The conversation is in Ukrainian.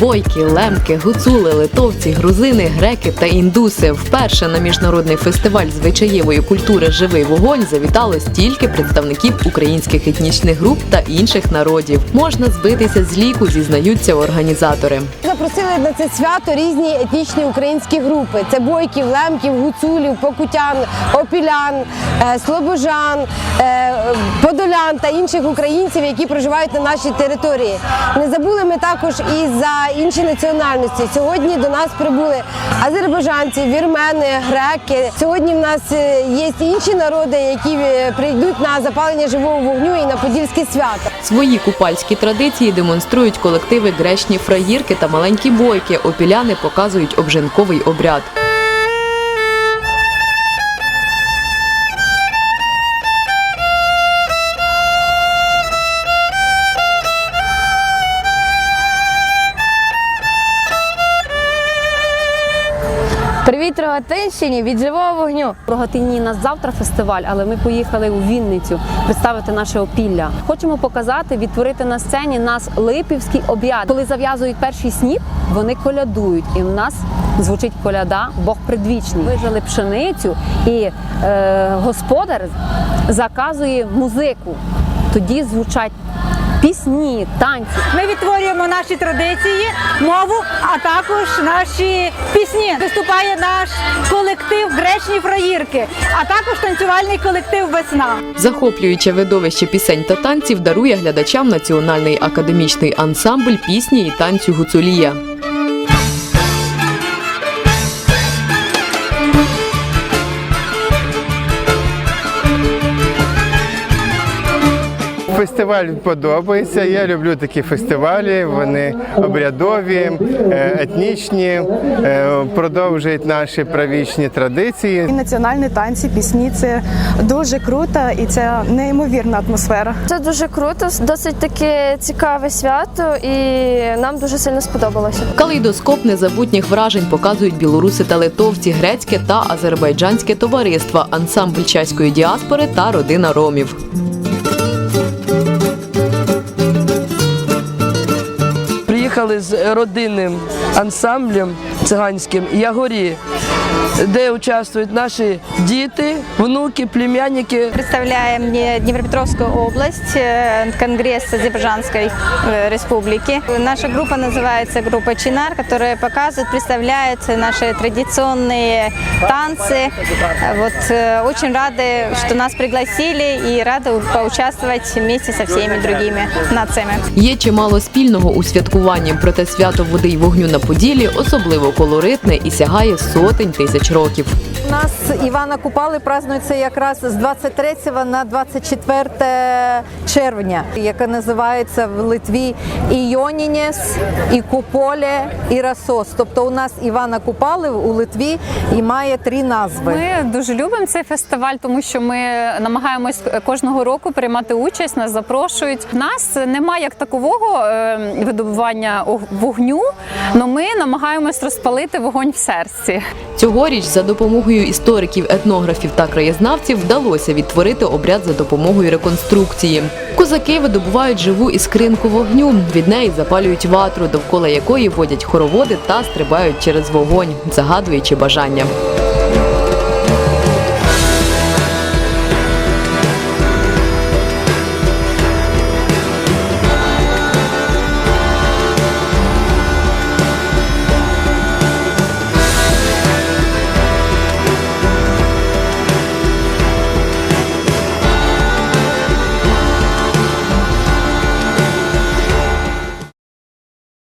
бойки, лемки, гуцули, литовці, грузини, греки та індуси. Вперше на міжнародний фестиваль звичаєвої культури Живий вогонь завітало стільки представників українських етнічних груп та інших народів. Можна збитися з ліку, зізнаються організатори. Запросили на це свято різні етнічні українські групи: це бойків, лемків, гуцулів, покутян, опілян, е, слобожан, е, подолян та інших українців, які проживають на нашій території. Не забули ми також і за інші національності. Сьогодні до нас прибули азербайджанці, вірмени, греки. Сьогодні в нас е, є інші народи, які е, прийдуть на запалення живого вогню і на подільські свята. Свої купальські традиції демонструють колективи грешні фраїрки та маленькі бойки. Опіляни показують обжинковий обряд. Привіт, Рогатинщині від живого вогню. В Рогатині нас завтра фестиваль, але ми поїхали у Вінницю представити наше опілля. Хочемо показати, відтворити на сцені нас липівський обряд. Коли зав'язують перший сніп, вони колядують, і в нас звучить коляда Бог предвічний. Вижали пшеницю, і е, господар заказує музику. Тоді звучать пісні, танці. Ми відтворюємо наші традиції, мову, а також наші пісні. Виступає наш колектив Гречні Фраїрки, а також танцювальний колектив Весна. Захоплююче видовище пісень та танців дарує глядачам національний академічний ансамбль пісні і танцю Гуцулія. Фестиваль подобається. Я люблю такі фестивалі. Вони обрядові, е, етнічні, е, продовжують наші правічні традиції. І національні танці, пісні це дуже круто і це неймовірна атмосфера. Це дуже круто, досить таке цікаве свято, і нам дуже сильно сподобалося. Калейдоскоп незабутніх вражень показують білоруси та литовці, грецьке та азербайджанське товариства, ансамбль чеської діаспори та родина ромів. Приїхали з родинним ансамблем циганським Ягорі, де участвують наші діти, внуки, племянники. Представляем не Днепропетровскую область, э, Конгресс Азербайджанской э, Республики. Наша группа называется группа Чинар, которая показывает, представляет наши традиционные танцы. Вот э, очень рады, что нас пригласили и рады поучаствовать вместе со всеми другими нациями. Є чимало спільного у святкуванні, проте свято води й вогню на Поділі особливо колоритне і сягає сотень тисяч років. У нас Івана Купали празднується якраз з 23 на 24 червня, яка називається в Литві і Йонінєс, і Куполе, і Расос. Тобто у нас Івана Купали у Литві і має три назви. Ми дуже любимо цей фестиваль, тому що ми намагаємось кожного року приймати участь, нас запрошують. Нас немає як такового е, видобування вогню, але ми намагаємось розпалити вогонь в серці. Цьогоріч за допомогою істориків, етнографів та краєзнавців вдалося відтворити обряд за допомогою реконструкції. Козаки видобувають живу іскринку вогню. Від неї запалюють ватру, довкола якої водять хороводи та стрибають через вогонь, загадуючи бажання.